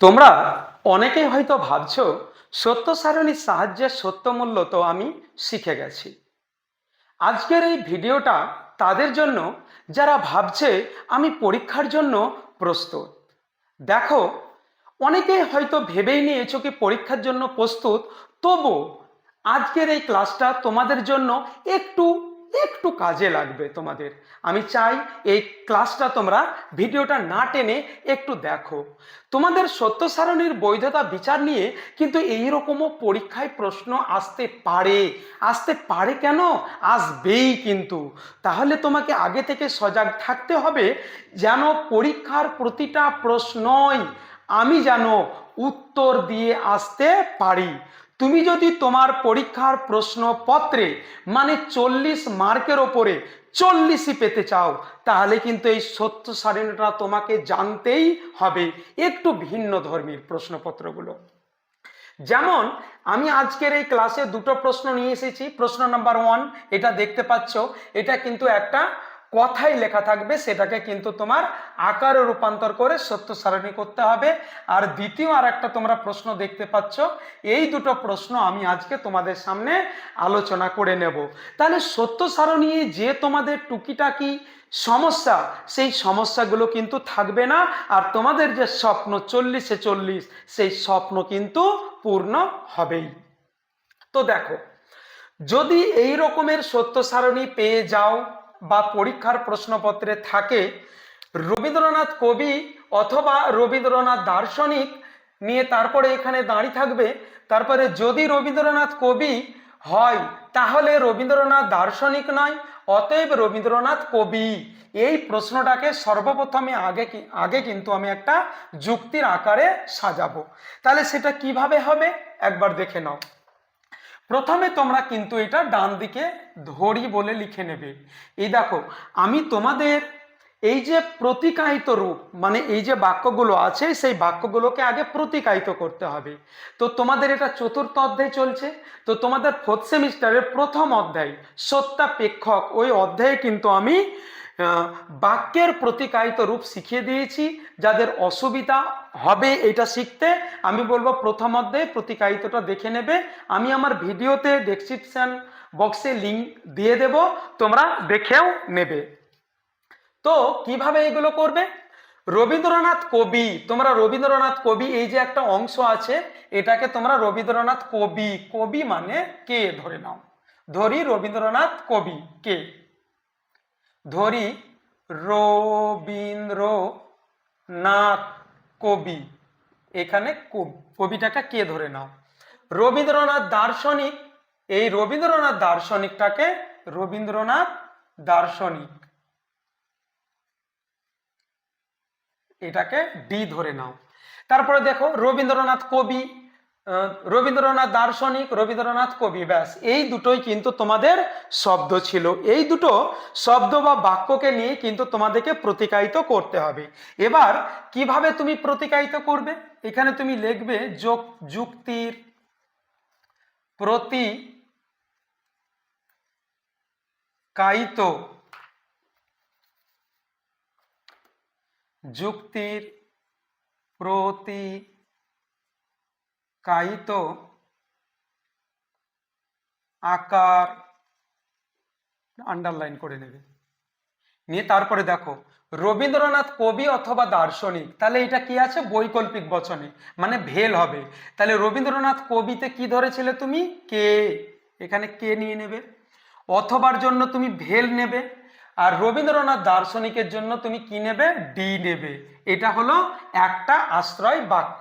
তোমরা অনেকেই হয়তো ভাবছ, সত্য সারণীর সাহায্যে সত্য মূল্য তো আমি শিখে গেছি। আজকের এই ভিডিওটা তাদের জন্য, যারা ভাবছে আমি পরীক্ষার জন্য প্রস্তুত। দেখো, অনেকেই হয়তো ভেবেই নিয়েছো কি পরীক্ষার জন্য প্রস্তুত তবু আজকের এই ক্লাসটা তোমাদের জন্য একটু একটু কাজে লাগবে তোমাদের। আমি চাই এই ক্লাসটা তোমরা ভিডিওটা না টেনে একটু দেখো। তোমাদের সত্য সারণীর বৈধতা বিচার নিয়ে কিন্তু এইরকমও পরীক্ষায় প্রশ্ন আসতে পারে। আসতে পারে কেন? আসবেই কিন্তু। তাহলে তোমাকে আগে থেকে সজাগ থাকতে হবে যেন পরীক্ষার প্রতিটা প্রশ্নই আমি যেন উত্তর দিয়ে আসতে পারি। তুমি যদি তোমার পরীক্ষার প্রশ্নপত্রে মানে চল্লিশ মার্কের ওপরে চল্লিশই পেতে চাও, তাহলে কিন্তু এই সত্য সারণীটা তোমাকে জানতেই হবে একটু ভিন্ন ধর্মীর প্রশ্নপত্রগুলো। যেমন, আমি আজকের এই ক্লাসে দুটো প্রশ্ন নিয়ে এসেছি। প্রশ্ন নাম্বার ওয়ান এটা দেখতে পাচ্ছ, এটা কিন্তু একটা কথাই লেখা থাকবে, সেটাকে কিন্তু তোমার আকারে রূপান্তর করে সত্য সারণী করতে হবে। আর দ্বিতীয় আর একটা তোমরা প্রশ্ন দেখতে পাচ্ছ, এই দুটো প্রশ্ন আমি আজকে তোমাদের সামনে আলোচনা করে নেব। তাহলে সত্য সারণী যে তোমাদের টুকিটাকি সমস্যা, সেই সমস্যাগুলো কিন্তু থাকবে না। আর তোমাদের যে স্বপ্ন, চল্লিশে চল্লিশ, সেই স্বপ্ন কিন্তু পূর্ণ হবেই। তো দেখো, যদি এই রকমের সত্য সারণী পেয়ে যাও বা পরীক্ষার প্রশ্নপত্রে থাকে, রবীন্দ্রনাথ কবি অথবা রবীন্দ্রনাথ দার্শনিক নিয়ে তারপরে এখানে দাঁড়িয়ে থাকবে। তারপরে যদি রবীন্দ্রনাথ কবি হয়, তাহলে রবীন্দ্রনাথ দার্শনিক নয়, অতএব রবীন্দ্রনাথ কবি। এই প্রশ্নটাকে সর্বপ্রথমে আগে আগে কিন্তু আমি একটা যুক্তির আকারে সাজাবো। তাহলে সেটা কীভাবে হবে? একবার দেখে নাও। প্রথমে তোমরা কিন্তু এটা ডান দিকে ধরি বলে লিখে নেবে। এই দেখো, আমি তোমাদের এই যে প্রতিকায়িত রূপ মানে এই যে বাক্যগুলো আছে, সেই বাক্যগুলোকে আগে প্রতিকায়িত করতে হবে। তো তোমাদের এটা চতুর্থ অধ্যায় চলছে। তো তোমাদের ফোর্থ সেমিস্টারের প্রথম অধ্যায়, সত্যাপেক্ষক, ওই অধ্যায়ে কিন্তু আমি বাক্যের প্রতিকায়িত রূপ শিখিয়ে দিয়েছি। যাদের অসুবিধা হবে এটা শিখতে আমি বলব প্রথম অধ্যায়ে প্রতিকায়িতটা দেখে নেবে। আমি আমার ভিডিওতে ডেসক্রিপশন বক্সে লিঙ্ক দিয়ে দেব, তোমরা দেখেও নেবে। তো কীভাবে এগুলো করবে? রবীন্দ্রনাথ কবি, তোমরা রবীন্দ্রনাথ কবি, এই যে একটা অংশ আছে, এটাকে তোমরা রবীন্দ্রনাথ কবি কবি মানে কে? ধরে নাও। ধরি রবীন্দ্রনাথ কবি, কে? ধরি রবীন্দ্রনাথ কবি। এখানে কবি কবিটাকে কে ধরে নাও? রবীন্দ্রনাথ দার্শনিক। এই রবীন্দ্রনাথ দার্শনিকটাকে রবীন্দ্রনাথ দার্শনিক। এটাকে ডি ধরে নাও। তারপরে দেখো রবীন্দ্রনাথ কবি। রবীন্দ্রনাথ দার্শনিক, রবীন্দ্রনাথ কবি, ব্যাস। এই দুটোই কিন্তু তোমাদের শব্দ ছিল। এই দুটো শব্দ বা বাক্যকে নিয়ে কিন্তু তোমাদেরকে প্রতিকায়িত করতে হবে। এবার, কীভাবে তুমি প্রতিকায়িত করবে? এখানে তুমি লিখবে যোগ, যুক্তির প্রতি কায়িত যুক্তির প্রতি কায়িত আকার আন্ডারলাইন করে নেবে। নিয়ে তারপরে দেখো, রবীন্দ্রনাথ কবি অথবা দার্শনিক, তাহলে এটা কি আছে? বৈকল্পিক বচনে মানে ভেল হবে। তাহলে রবীন্দ্রনাথ কবিতে কি ধরেছিলে তুমি? কে। এখানে কে নিয়ে নেবে? অথবার জন্য তুমি ভেল নেবে, আর রবীন্দ্রনাথ দার্শনিকের জন্য তুমি কি নেবে? ডি নেবে। এটা হলো একটা আশ্রয় বাক্য।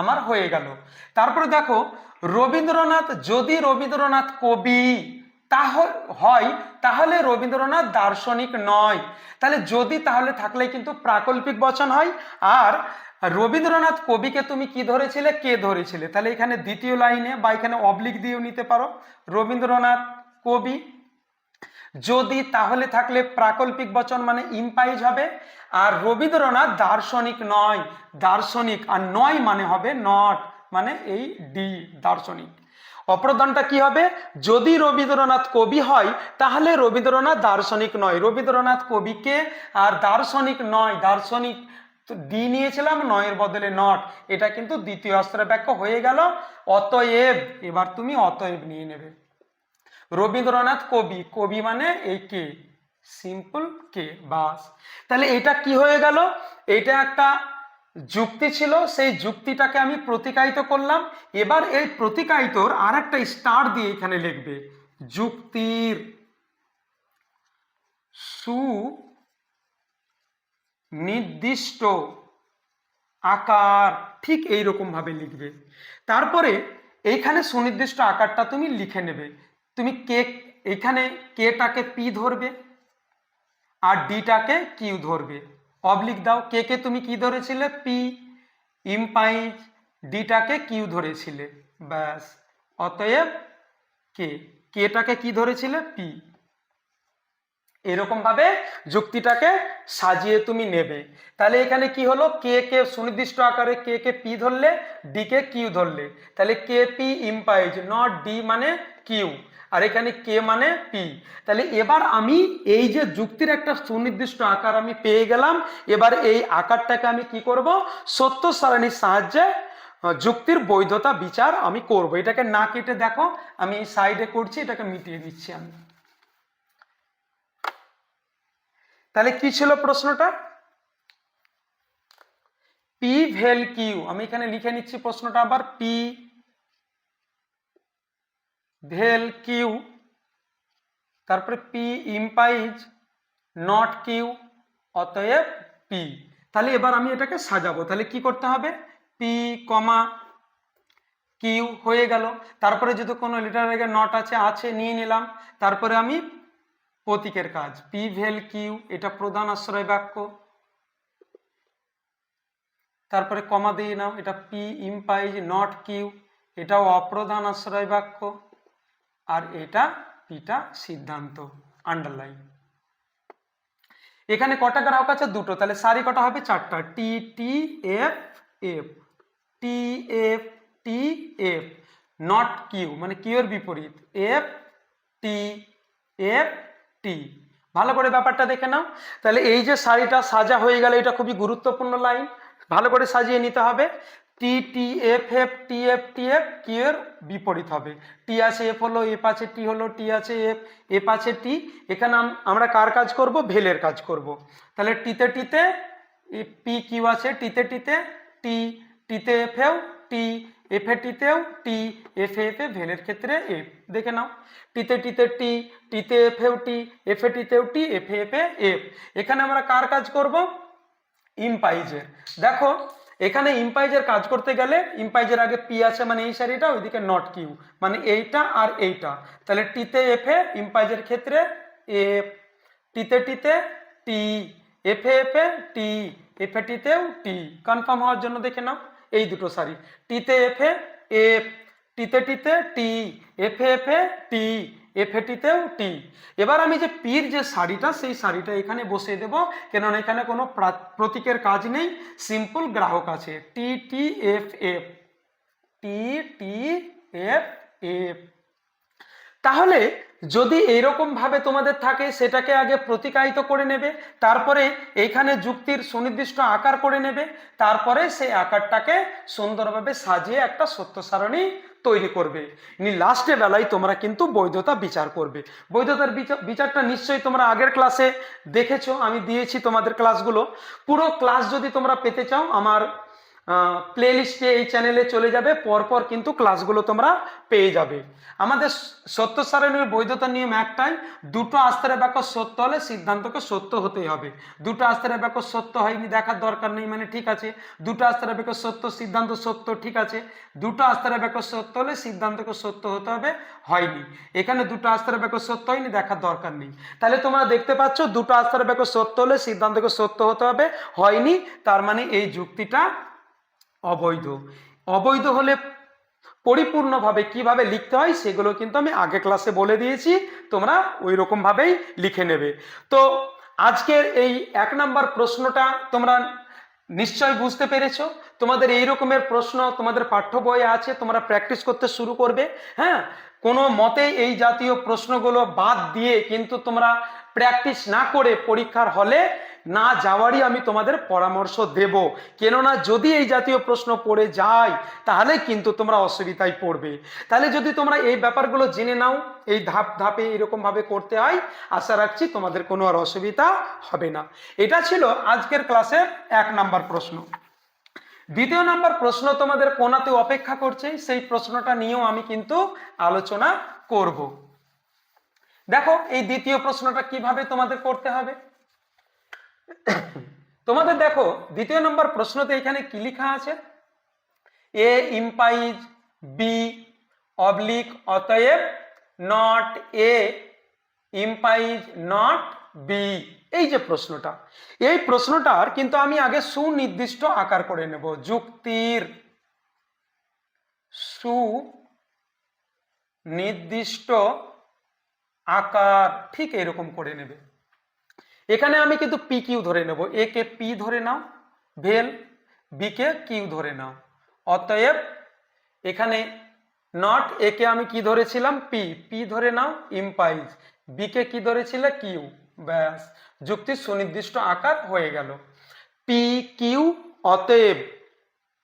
আমার হয়ে গেল। তারপরে দেখো, রবীন্দ্রনাথ, যদি রবীন্দ্রনাথ কবি, তাহ, হয়, তাহলে রবীন্দ্রনাথ দার্শনিক নয়। তাহলে যদি, তাহলে থাকলে কিন্তু প্রাকল্পিক বচন হয়। আর রবীন্দ্রনাথ কবিকে তুমি কি ধরেছিলে? কে ধরেছিলে? তাহলে এখানে দ্বিতীয় লাইনে বা এখানে অবলিক দিয়েও নিতে পারো। রবীন্দ্রনাথ কবি যদি তাহলে থাকলে প্রাকল্পিক বচন মানে ইম্পাইজ হবে, আর রবীন্দ্রনাথ দার্শনিক নয়, দার্শনিক, আর নয় মানে হবে নট মানে এই ডি, দার্শনিক। অপ্রদানটা কি হবে? যদি রবীন্দ্রনাথ কবি হয়, তাহলে রবীন্দ্রনাথ দার্শনিক নয়। রবীন্দ্রনাথ কবিকে আর দার্শনিক নয়, দার্শনিক ডি নিয়েছিলাম, নয়ের বদলে নট। এটা কিন্তু দ্বিতীয় অস্ত্রের বাক্য হয়ে গেল। অতএব, এবার তুমি অতএব নিয়ে নেবে। রবীন্দ্রনাথ কবি কবি মানে এই কে? সিম্পল কে, বাস। তাহলে এটা কি হয়ে গেল? এটা একটা যুক্তি ছিল, সেই যুক্তিটাকে আমি প্রতিকায়িত করলাম। এবার এই প্রতিকায়িতর আর একটা স্টার দিয়ে এখানে লিখবে, যুক্তির সু নির্দিষ্ট আকার, ঠিক এই রকম ভাবে লিখবে। তারপরে এইখানে সুনির্দিষ্ট আকারটা তুমি লিখে নেবে। তুমি কে, এখানে কেটাকে পি ধরবে আর ডিটাকে কিউ ধরবে। অবলিক দাও, কে কে তুমি কি ধরেছিলে? P ইম্পাইজ ডিটাকে Q ধরেছিলে। ব্যাস, অতএব কে, কেটাকে কি ধরেছিলে? পি। এরকম ভাবে যুক্তিটাকে সাজিয়ে তুমি নেবে। তাহলে এখানে কি হলো? কে কে সুনির্দিষ্ট আকারে কে কে পি ধরলে? ডি কে কিউ ধরলে। তাহলে কে পি ইম্পাইজ নট ডি মানে কিউ। আর এখানে কে মানে পি। তাহলে এবার আমি এই যে যুক্তির একটা সুনির্দিষ্ট আকার আমি পেয়ে গেলাম, এবার এই আকারটাকে আমি কি করব? সত্য সারণীর সাহায্যে যুক্তির বৈধতা বিচার আমি করব। এটাকে না কেটে দেখো, আমি সাইডে করছি, এটাকে মিটিয়ে দিচ্ছি আমি। তাহলে কি ছিল প্রশ্নটা? P vel Q. আমি এখানে লিখে নিচ্ছি প্রশ্নটা আবার, পি ভেল কিউ তারপরে পি ইম্পাইজ নট কিউ অতএব পি তাহলে এবার আমি এটাকে সাজাবো। তাহলে কি করতে হবে? পি কমা কিউ হয়ে গেল। তারপরে যদি কোনো লিটার আগে নট আছে আছে, নিয়ে নিলাম। তারপরে আমি প্রতীকের কাজ। পি ভেল কিউ এটা প্রধান আশ্রয় বাক্য। তারপরে কমা দিয়ে নাও। এটা পি ইম্পাইজ নট কিউ এটাও অপ্রধান আশ্রয় বাক্য। আর এটা পিটা সিদ্ধান্ত আন্ডারলাইন এখানে কটা গ্রাহক আছে? দুটো। তাহলে সারি কটা হবে? চারটা। T T F F T F T F not Q মানে কিউর বিপরীত। এফ টি এফ টি ভালো করে ব্যাপারটা দেখে নাও। তাহলে এই যে শাড়িটা সাজা হয়ে গেল, এটা খুবই গুরুত্বপূর্ণ লাইন ভালো করে সাজিয়ে নিতে হবে। T T F F T F T F Q এর বিপরীত হবে। টি আছে এফ হলো এফ আছে টি হলো টি আছে এফ এফ আছে টি এখানে আম- আমরা কার কাজ করব? ভেলের কাজ করব। তাহলে টিতে টিতে পি কিউ আছে টিতে টিতে টি টিতে এফেও টি এফে টিতেও টি এফে এফে ভেলের ক্ষেত্রে এফ দেখে নাও। টিতে টিতে টি টিতে এফেও টি এফে টিতেও টি এফে এফে এফ এখানে আমরা কার কাজ করব? ইম্পাইজের দেখো এখানে ইম্পাইজের কাজ করতে গেলে ইম্পাইজের আগে পি আছে মানে এই শাড়িটা ওইদিকে নট কিউ মানে এইটা আর এইটা। তাহলে টিতে এফে ইম্পাইজের ক্ষেত্রে এফ টিতে টিতে টি এফে এফে টি এফে টিতেও টি কনফার্ম হওয়ার জন্য দেখে নাও, এই দুটো শাড়ি টিতে এফে এফ টিতে টিতে টি এফে এফে টি এফে টিতেও টি। এবার আমি যে পির যে শাড়িটা, সেই শাড়িটা এখানে বসিয়ে দেব, কেননা এখানে কোনো প্রা- প্রতীকের কাজ নেই, সিম্পল গ্রাহক আছে। T T F F T T F F তাহলে যদি এইরকম ভাবে তোমাদের থাকে, সেটাকে আগে প্রতিকায়িত করে নেবে, তারপরে এইখানে যুক্তির সুনির্দিষ্ট আকার করে নেবে, তারপরে সেই আকারটাকে সুন্দরভাবে সাজিয়ে একটা সত্য সারণী তৈরি করবে। ইনি লাস্টে বেলায় তোমরা কিন্তু বৈধতা বিচার করবে। বৈধতার বিচার- বিচারটা নিশ্চয়ই তোমরা আগের ক্লাসে দেখেছ, আমি দিয়েছি তোমাদের ক্লাসগুলো পুরো ক্লাস যদি তোমরা পেতে চাও, আমার প্লে লিস্টে এই চ্যানেলে চলে যাবে, পরপর কিন্তু ক্লাসগুলো তোমরা পেয়ে যাবে। আমাদের সত্য সারণীর বৈধতা নিয়ম একটাই, দুটো আস্তরের বাক্য সত্য হলে সিদ্ধান্তকে সত্য হতেই হবে। দুটো আস্তরের বাক্য সত্য হয়নি, দেখার দরকার নেই মানে ঠিক আছে। দুটো আস্তরের বাক্য সত্য, সিদ্ধান্ত সত্য, ঠিক আছে। দুটো আস্তরের বাক্য সত্য হলে সিদ্ধান্তকে সত্য হতে হবে, হয়নি। এখানে দুটো আস্তরের বাক্য সত্য হয়নি, দেখার দরকার নেই। তাহলে তোমরা দেখতে পাচ্ছ, দুটো আস্তরের বাক্য সত্য হলে সিদ্ধান্তকে সত্য হতে হবে, হয়নি। তার মানে এই যুক্তিটা অবৈধ। অবৈধ হলে পরিপূর্ণভাবে কীভাবে লিখতে হয় সেগুলো কিন্তু আমি আগে ক্লাসে বলে দিয়েছি, তোমরা ওই রকমভাবেই লিখে নেবে। তো আজকের এই এক নাম্বার প্রশ্নটা তোমরা নিশ্চয় বুঝতে পেরেছ। তোমাদের এই রকমের প্রশ্ন তোমাদের পাঠ্য বইয়ে আছে, তোমরা প্র্যাকটিস করতে শুরু করবে হ্যাঁ? কোনো মতেই এই জাতীয় প্রশ্নগুলো বাদ দিয়ে কিন্তু তোমরা প্র্যাকটিস না করে পরীক্ষার হলে না যাওয়ারই আমি তোমাদের পরামর্শ দেব। কেননা যদি এই জাতীয় প্রশ্ন পড়ে যায়, তাহলে কিন্তু তোমরা অসুবিধায় পড়বে। তাহলে যদি তোমরা এই ব্যাপারগুলো জেনে নাও, এই ধাপ ধাপে এরকমভাবে করতে হয়, আশা রাখছি তোমাদের কোনো আর অসুবিধা হবে না। এটা ছিল আজকের ক্লাসের এক নাম্বার প্রশ্ন। দ্বিতীয় নাম্বার প্রশ্ন তোমাদের কোনাতে অপেক্ষা করছে, সেই প্রশ্নটা নিয়েও আমি কিন্তু আলোচনা করব। দেখো, এই দ্বিতীয় প্রশ্নটা কীভাবে তোমাদের করতে হবে? তোমাদের দেখো, দ্বিতীয় নম্বর প্রশ্নতে এখানে কি লেখা আছে? এ ইম্পাইজ বি অবলিক অতএব not A implies not B এই যে প্রশ্নটা। এই প্রশ্নটার কিন্তু আমি আগে সুনির্দিষ্ট আকার করে নেব। যুক্তির সু নির্দিষ্ট আকার ঠিক এরকম করে নেবে। এখানে আমি কিন্তু পি কিউ ধরে নেব। এ কে পি ধরে নাও, ভেল বি কে কিউ ধরে নাও। অতএব এখানে নট এ কে আমি কি ধরেছিলাম? পি পি ধরে নাও ইম্পাইজ বি কে কি ধরেছিলে? কিউ ব্যাস, যুক্তির সুনির্দিষ্ট আকার হয়ে গেল। পি কিউ অতএব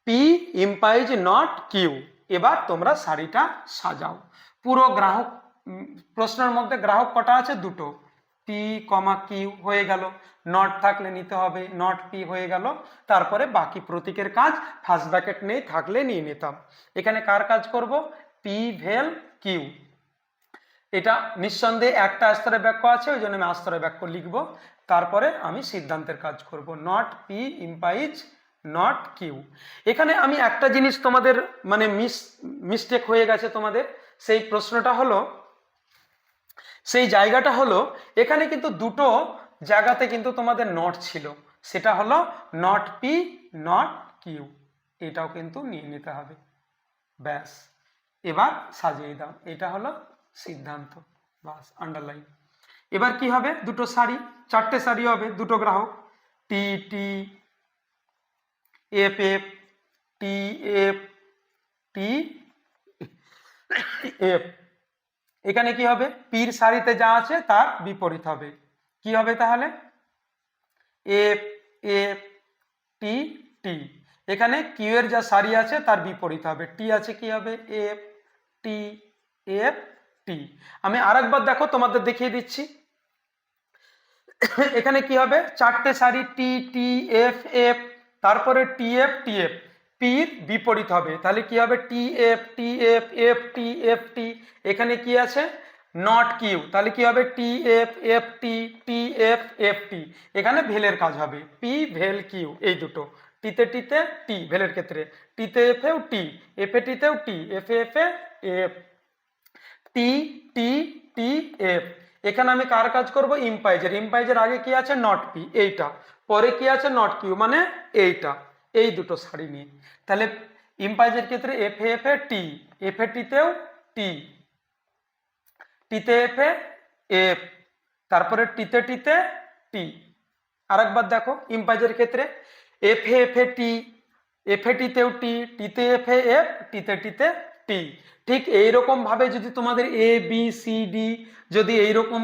পি ইম্পাইজ নট কিউ এবার তোমরা শাড়িটা সাজাও। পুরো গ্রাহক প্রশ্নের মধ্যে গ্রাহক কটা আছে? দুটো। পি কমা কিউ হয়ে গেল। নট থাকলে নিতে হবে নট পি হয়ে গেল। তারপরে বাকি প্রতীকের কাজ ফার্স্ট ব্র্যাকেট নেই, থাকলে নিয়ে নিতাম। এখানে কার কাজ করব? পি ভেল কিউ এটা নিঃসন্দেহে একটা স্তরে বাক্য আছে, ওই জন্য আমি আস্তরে বাক্য লিখব। তারপরে আমি সিদ্ধান্তের কাজ করব। Not P implies not Q এখানে আমি একটা জিনিস তোমাদের মানে মিস মিস্টেক হয়ে গেছে তোমাদের। সেই প্রশ্নটা হলো সেই জায়গাটা হলো, এখানে কিন্তু দুটো জায়গাতে কিন্তু তোমাদের নট ছিল। সেটা হলো নট পি নট কিউ এটাও কিন্তু নিয়ে নিতে হবে। ব্যাস। এবার সাজিয়ে দাও। এটা হলো সিদ্ধান্ত। বাস আন্ডারলাইন এবার কি হবে? দুটো শাড়ি, চারটে শাড়ি হবে, দুটো গ্রাহক। T T F F T F T F এখানে কি হবে? পীর শাড়িতে যা আছে তার বিপরীত হবে। কি হবে তাহলে? F F T T. এখানে কিউ এর যা শাড়ি আছে তার বিপরীত হবে। টি আছে কি হবে? F T F, T. আমি আরেকবার দেখো, তোমাদের দেখিয়ে দিচ্ছি। এখানে কি হবে? চারটে শাড়ি টি টি, এফ এফ। তারপরে টি, এফ টি, এফ। পির বিপরীত হবে। তাহলে কি হবে? T F T F F T. F T এখানে কি আছে? Not Q. তাহলে কি হবে? T F F T T F F T. এখানে ভেলের কাজ হবে। পি, ভেল, কিউ, এই দুটো। টিতে টিতে টি, ভেলের ক্ষেত্রে। টিতে এফ এফেও টি, এফে টিতেও টি, এফে এফে F F. T T T, F. এখানে আমি কার কাজ করব? ইম্পাইজের। ইম্পাইজের আগে কি আছে? নট পি, এইটা। পরে কি আছে? নট কিউ মানে এইটা। এই দুটো শাড়ি নিয়ে। তাহলে ইম্পাইজের ক্ষেত্রে এফ এফ এ টি এফ এ টিতেও টি টিতে এফ এ এফ তারপরে টিতে টিতে টি আরেকবার দেখো ইম্পাইজের ক্ষেত্রে এফ এফ এ টি এফ এ টিতেও টি টিতে এফ এ এফ টিতে টিতে টি ঠিক এইরকম ভাবে যদি তোমাদের এ বি সি ডি যদি এইরকম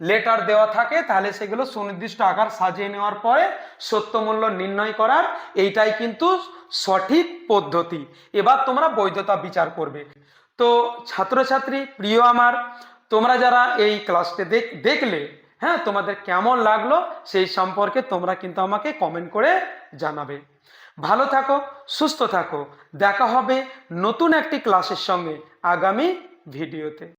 লেটার দেওয়া থাকে, তাহলে সেগুলো সুনির্দিষ্ট আকার সাজিয়ে নেওয়ার পরে সত্য মূল্য নির্ণয় করার এইটাই কিন্তু সঠিক পদ্ধতি। এবার তোমরা বৈধতা বিচার করবে। তো ছাত্রছাত্রী, প্রিয় আমার, তোমরা যারা এই ক্লাসটি দেখ- দেখলে হ্যাঁ তোমাদের কেমন লাগল সেই সম্পর্কে তোমরা কিন্তু আমাকে কমেন্ট করে জানাবে। ভালো থাকো, সুস্থ থাকো। দেখা হবে নতুন একটি ক্লাসের সঙ্গে আগামী ভিডিওতে।